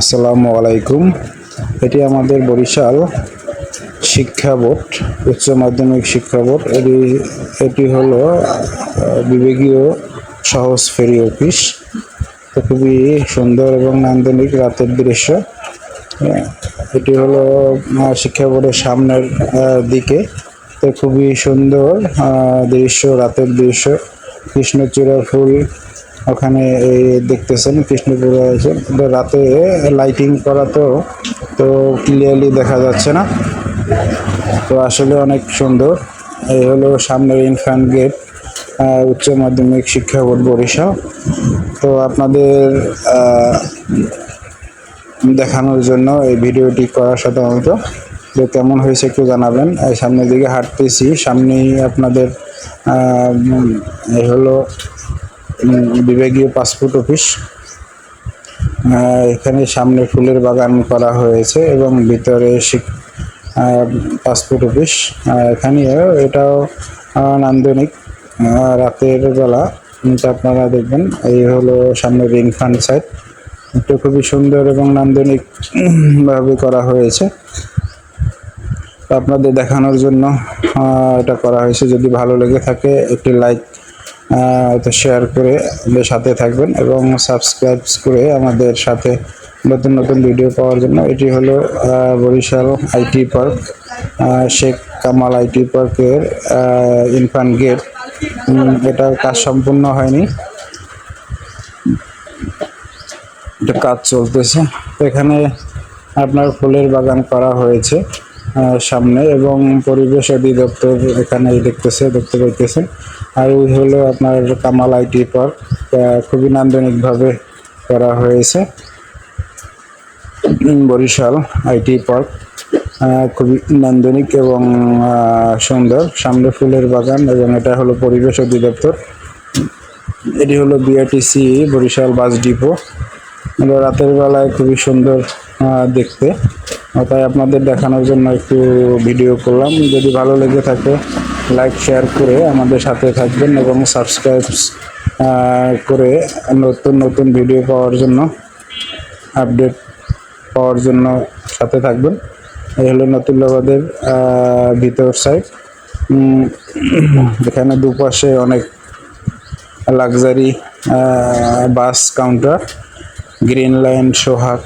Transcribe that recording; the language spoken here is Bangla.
আসসালামু আলাইকুম। এটি আমাদের বরিশাল শিক্ষা বোর্ড, উচ্চ মাধ্যমিক শিক্ষা বোর্ড। এটি এটি হলো বিভাগীয় সহজ ফেরি অফিস। তো খুবই সুন্দর এবং নান্দনিক রাতের দৃশ্য। এটি হলো শিক্ষা বোর্ডের সামনের দিকে। তো খুবই সুন্দর দৃশ্য, রাতের দৃশ্য। কৃষ্ণচূড়া ফুল ওখানে এই দেখতেছেন কৃষ্ণচূড়া আছে। রাতে লাইটিং করা তো তো ক্লিয়ারলি দেখা যাচ্ছে না। তো আসলে অনেক সুন্দর। এই হলো সামনের ইনফ্রান্ট গেট উচ্চ মাধ্যমিক শিক্ষা বোর্ড বরিশাল। তো আপনাদের দেখানোর জন্য এই ভিডিওটি করা সাধারণত যে কেমন হয়েছে একটু জানাবেন। এই সামনের দিকে হাঁটতেছি, সামনেই আপনাদের এই হলো বিভাগীয় পাসপোর্ট অফিস এখানে সামনে ফুলের বাগান করা হয়েছে এবং ভিতরে পাসপোর্ট অফিস আহ, এখানেও এটাও নান্দনিক। রাতের বেলা আপনারা দেখবেন এই হলো সামনে রিং ফান্ড সাইড এটা খুবই সুন্দর এবং নান্দনিক ভাবে করা হয়েছে। আপনাদের দেখানোর জন্য এটা করা হয়েছে। যদি ভালো লেগে থাকে একটি লাইক তো শেয়ার করে সাথে থাকবেন এবং সাবস্ক্রাইব করে আমাদের সাথে নতুন নতুন ভিডিও পাওয়ার জন্য। এটি হলো Barishal IT park Sheikh Kamal IT পার্কের ইনফান গেট। এটার কাজ সম্পূর্ণ হয়নি। এটা কাজ চলতেছে। এখানে আপনার ফুলের বাগান করা হয়েছে সামনে এবং পরিবেশ অধিদপ্তর এখানে দেখতেছে, দেখতে পাইতেছে আর ওই হলো আপনার কামাল আইটি পার্ক খুবই নান্দনিকভাবে করা হয়েছে। বরিশাল আইটি পার্ক খুবই নান্দনিক এবং সুন্দর। সামনে ফুলের বাগান এবং এটা হলো পরিবেশ অধিদপ্তর। এটি হলো বিআরটিসি বরিশাল বাস ডিপো। এটা রাতের বেলায় খুবই সুন্দর দেখতে। তাই আপনাদের দেখানোর জন্য একটু ভিডিও করলাম। যদি ভালো লেগে থাকে লাইক শেয়ার করে আমাদের সাথে থাকবেন এবং সাবস্ক্রাইব করে নতুন নতুন ভিডিও পাওয়ার জন্য আপডেট পাওয়ার জন্য সাথে থাকবেন। এই হলো নতুল্লাবাদের ভিতর সাইড এখানে দুপাশে অনেক luxury bus counter green line Sohag